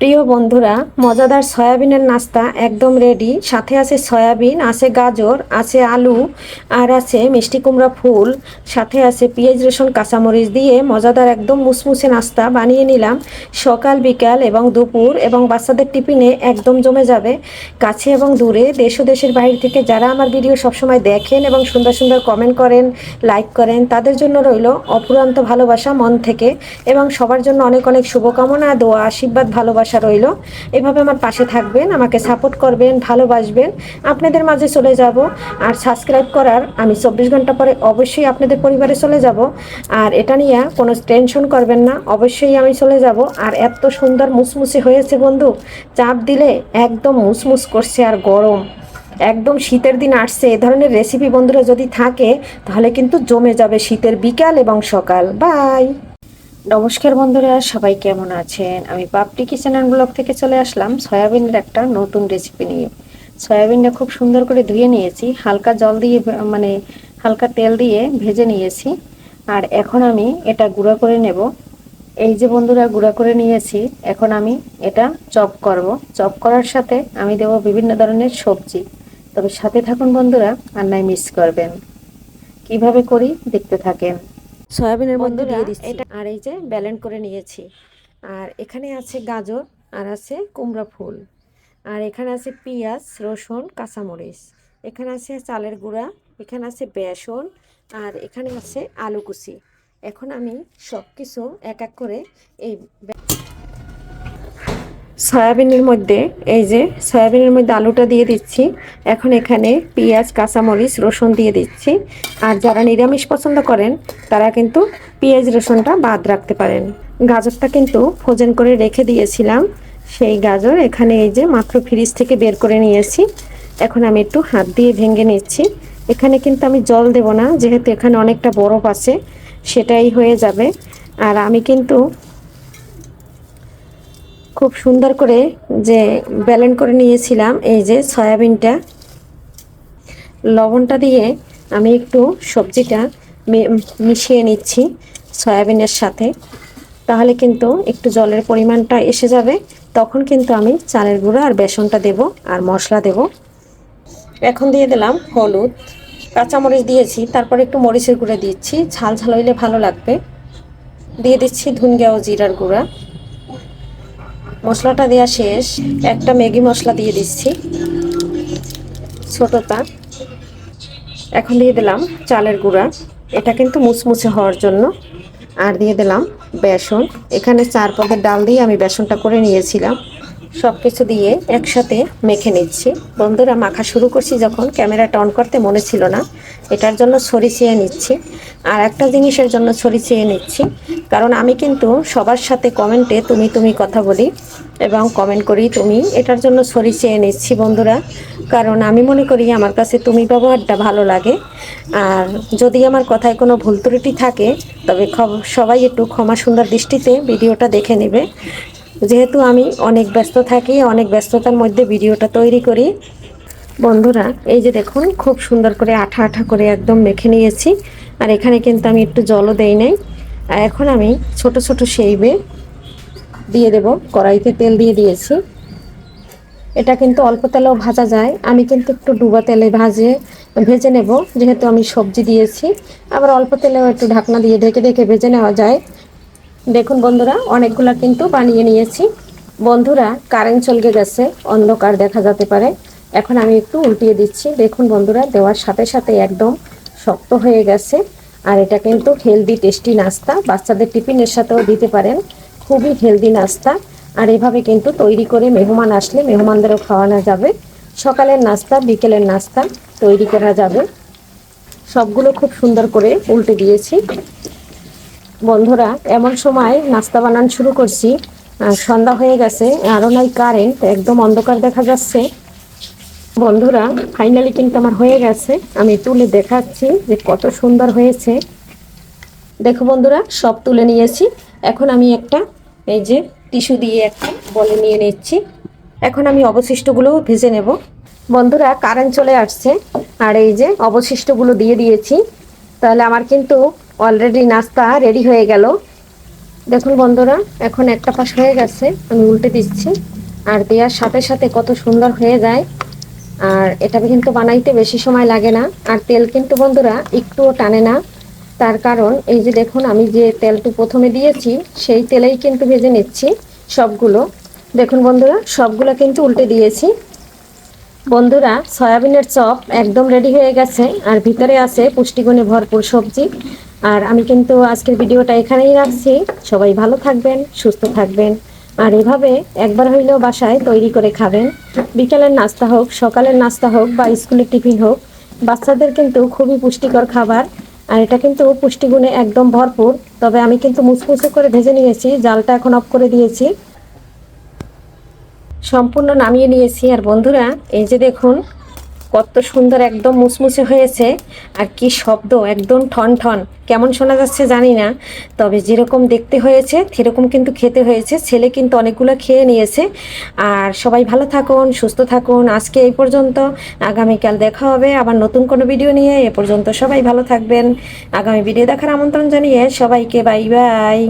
প্রিয় বন্ধুরা, মজাদার সয়াবিনের নাস্তা একদম রেডি সাথে আছে সয়াবিন, আছে গাজর, আছে আলু, আর আছে মিষ্টি কুমড়া ফুল। সাথে আছে পেঁয়াজ, রসুন, কাঁচামরিচ দিয়ে মজাদার একদম মুসমুসে নাস্তা বানিয়ে নিলাম। সকাল, বিকাল এবং দুপুর এবং বাচ্চাদের টিফিনে একদম জমে যাবে। কাছে এবং দূরে, দেশ দেশের বাইরে থেকে যারা আমার ভিডিও সবসময় দেখেন এবং সুন্দর সুন্দর কমেন্ট করেন লাইক করেন, তাদের জন্য রইল অপুরান্ত ভালোবাসা মন থেকে এবং সবার জন্য অনেক অনেক শুভকামনা, দোয়া, আশীর্বাদ, ভালোবাসা। রইল। এভাবে আমার পাশে থাকবেন, আমাকে সাপোর্ট করবেন, ভালোবাসবেন। আপনাদের মাঝে চলে যাব আর সাবস্ক্রাইব করার আমি চব্বিশ ঘণ্টা পরে অবশ্যই আপনাদের পরিবারে চলে যাব। আর এটা নিয়ে কোনো টেনশন করবেন না, অবশ্যই আমি চলে যাব। আর এত সুন্দর মুসমুসে হয়েছে বন্ধু, চাপ দিলে একদম মুসমুস করছে আর গরম। একদম শীতের দিন আসছে, এ ধরনের রেসিপি বন্ধুরা যদি থাকে, তাহলে কিন্তু জমে যাবে শীতের বিকাল এবং সকাল। বাই নমস্কার বন্ধুরা, সবাই কেমন আছেন? আমি পাপড়ি কিচেন অ্যান্ড ব্লগ থেকে চলে আসলাম সয়াবিনের একটা নতুন রেসিপি নিয়ে। সয়াবিনটা খুব সুন্দর করে ধুয়ে নিয়েছি, হালকা জল দিয়ে মানে হালকা তেল দিয়ে ভেজে নিয়েছি। আর এখন আমি এটা গুঁড়া করে নেব। এই যে বন্ধুরা, গুঁড়া করে নিয়েছি, এখন আমি এটা চপ করব। চপ করার সাথে আমি দেব বিভিন্ন ধরনের সবজি। তবে সাথে থাকুন বন্ধুরা, আর নাই মিস করবেন। কীভাবে করি, দেখতে থাকেন। সয়াবিনের মধ্যে দিয়ে দিচ্ছি। এটা আর এই যে ব্যালেন্ড করে নিয়েছি। আর এখানে আছে গাজর আর আছে কুমড়া ফুল। আর এখানে আছে পেঁয়াজ রসুন কাঁচামরিচ। এখানে আছে চালের গুঁড়া এখানে আছে বেসন আর এখানে আছে আলু কুচি এখন আমি সব কিছু এক এক করে এই সয়াবিনের মধ্যে, এই যে সয়াবিনের মধ্যে আলুটা দিয়ে দিচ্ছি। এখন এখানে পেঁয়াজ, কাঁচামরিচ, রসুন দিয়ে দিচ্ছি। আর যারা নিরামিষ পছন্দ করেন, তারা কিন্তু পেঁয়াজ, রসুনটা বাদ রাখতে পারেন। গাজরটা কিন্তু ফোজেন করে রেখে দিয়েছিলাম। সেই গাজর এখানে এই যে মাত্র ফ্রিজ থেকে বের করে নিয়েছি। এখন আমি একটু হাত দিয়ে ভেঙে নিচ্ছি। এখানে কিন্তু আমি জল দেব না, যেহেতু এখানে অনেকটা বরফ আছে, সেটাই হয়ে যাবে। আর আমি কিন্তু খুব সুন্দর করে যে ব্যালেন করে নিয়েছিলাম, এই যে সয়াবিনটা। লবণটা দিয়ে আমি একটু সবজিটা মিশিয়ে নিচ্ছি সয়াবিনের সাথে। তাহলে কিন্তু একটু জলের পরিমাণটা এসে যাবে। তখন কিন্তু আমি চালের গুঁড়ো আর বেসনটা দেব আর মশলা দেব। এখন দিয়ে দিলাম হলুদ। কাঁচামরিচ দিয়েছি, তারপর একটু মরিচের গুঁড়ো দিচ্ছি। ঝাল ঝাল হইলে ভালো লাগবে। দিয়ে দিচ্ছি ধুনগা ও জিরার গুঁড়া। মশলাটা দেওয়া শেষ। একটা ম্যাগি মশলা দিয়ে দিচ্ছি। ছোটোটা। এখন দিয়ে দিলাম চালের গুঁড়া। এটা কিন্তু মুচমুচে হওয়ার জন্য। আর দিয়ে দিলাম বেসন। এখানে চার পদের ডাল দিয়ে আমি বেসনটা করে নিয়েছিলাম। সব কিছু দিয়ে একসাথে মেখে নিচ্ছি। বন্ধুরা, মাখা শুরু করছি যখন ক্যামেরাটা অন করতে মনে ছিল না। এটার জন্য ছড়ি চেয়ে নিচ্ছি। আর একটা জিনিসের জন্য ছড়ি চেয়ে নিচ্ছি। কারণ আমি কিন্তু সবার সাথে কমেন্টে তুমি তুমি কথা বলি এবং কমেন্ট করি তুমি। এটার জন্য ছড়ি চেয়ে নিচ্ছি বন্ধুরা। কারণ আমি মনে করি আমার কাছে তুমি ব্যবহারটা ভালো লাগে। আর যদি আমার কথায় কোনো ভুল ত্রুটি থাকে, তবে সবাই একটু ক্ষমা সুন্দর দৃষ্টিতে ভিডিওটা দেখে নেবে। যেহেতু আমি অনেক ব্যস্ত থাকি, অনেক ব্যস্ততার মধ্যে ভিডিওটা তৈরি করি। বন্ধুরা, এই যে দেখুন, খুব সুন্দর করে আঠা আঠা করে একদম মেখে নিয়েছি। আর এখানে কিন্তু আমি একটু জলও দেই নাই। আর এখন আমি ছোট ছোট সেইবে দিয়ে দেব। কড়াইতে তেল দিয়ে দিয়েছি। এটা কিন্তু অল্প তেলেও ভাজা যায়। আমি কিন্তু একটু ডুবা তেলে ভাজে, ভেজে নেব। যেহেতু আমি সবজি দিয়েছি, আবার অল্প তেলেও একটু ঢাকনা দিয়ে ঢেকে ঢেকে ভেজে নেওয়া যায়। দেখুন বন্ধুরা, অনেকগুলো কিন্তু বানিয়ে নিয়েছি। বন্ধুরা, কারেন্ট চলকে গেছে, অন্ধকার দেখা যেতে পারে। এখন আমি একটু উল্টিয়ে দিচ্ছি। দেখুন বন্ধুরা, দেওয়ার সাথে সাথে একদম শক্ত হয়ে গেছে। আর এটা কিন্তু হেলদি টেস্টি নাস্তা। বাচ্চাদের টিফিনের সাথেও দিতে পারেন। খুবই হেলদি নাস্তা। আর এভাবে কিন্তু তৈরি করে মেহমান আসলে মেহমানদেরও খাওয়ানো যাবে। সকালের নাস্তা, বিকেলের নাস্তা তৈরি করা যাবে। সবগুলো খুব সুন্দর করে উল্টে দিয়েছি। বন্ধুরা, এমন সময় নাস্তা বানান শুরু করছি। সন্ধ্যা হয়ে গেছে আরও নাই কারেন্ট একদম অন্ধকার দেখা যাচ্ছে। বন্ধুরা ফাইনালি কিন্তু আমার হয়ে গেছে। আমি তুলে দেখাচ্ছি যে কত সুন্দর হয়েছে। দেখো বন্ধুরা, সব তুলে নিয়েছি। এখন আমি একটা, এই যে, টিস্যু দিয়ে একটা বলে নিয়ে নিচ্ছি। এখন আমি অবশিষ্টগুলো ভেজে নেব। বন্ধুরা কারেন্ট চলে আসছে। আর এই যে, অবশিষ্টগুলো দিয়ে দিয়েছি। তাহলে আমার কিন্তু অলরেডি নাস্তা রেডি হয়ে গেল। দেখুন বন্ধুরা, এখন একটা পাশ হয়ে গেছে, আমি উল্টে দিচ্ছি। আর দেওয়ার সাথে সাথে কত সুন্দর হয়ে যায়। আর এটা কিন্তু বানাইতে বেশি সময় লাগে না। আর তেল কিন্তু বন্ধুরা একটুও টানে না। তার কারণ, এই যে দেখুন, আমি যে তেলটু প্রথমে দিয়েছি, সেই তেলেই কিন্তু ভেজে নিচ্ছি সবগুলো। দেখুন বন্ধুরা, সবগুলো কিন্তু উল্টে দিয়েছি। বন্ধুরা, সয়াবিনের চপ একদম রেডি হয়ে গেছে আর ভিতরে আছে পুষ্টিগুণে ভরপুর সবজি। আর আমি কিন্তু আজকের ভিডিওটা এখানেই রাখছি। সবাই ভালো থাকবেন, সুস্থ থাকবেন। আর এভাবে একবার হইলেও বাসায় তৈরি করে খাবেন। বিকেলের নাস্তা হোক, সকালের নাস্তা হোক বা স্কুলের টিফিন হোক, বাচ্চাদের কিন্তু খুবই পুষ্টিকর খাবার। আর এটা কিন্তু পুষ্টিগুণে একদম ভরপুর। তবে আমি কিন্তু মুচমুচে করে ভেজে নিয়েছি, জালটা এখন অফ করে দিয়েছি। সম্পূর্ণ নামিয়ে নিয়েছি। আর বন্ধুরা, এই যে দেখুন, কত সুন্দর একদম মুচমুচে হয়েছে। আর কি শব্দ, একদম ঠন ঠন। কেমন শোনা যাচ্ছে জানি না, তবে যেরকম দেখতে হয়েছে, সেরকম কিন্তু খেতে হয়েছে। ছেলে কিন্তু অনেকগুলো খেয়ে নিয়েছে। আর সবাই ভালো থাকুন, সুস্থ থাকুন। আজকে এই পর্যন্ত। আগামীকাল দেখা হবে আবার নতুন কোনো ভিডিও নিয়ে। এ পর্যন্ত সবাই ভালো থাকবেন। আগামী ভিডিও দেখার আমন্ত্রণ জানিয়ে সবাইকে বাই বাই।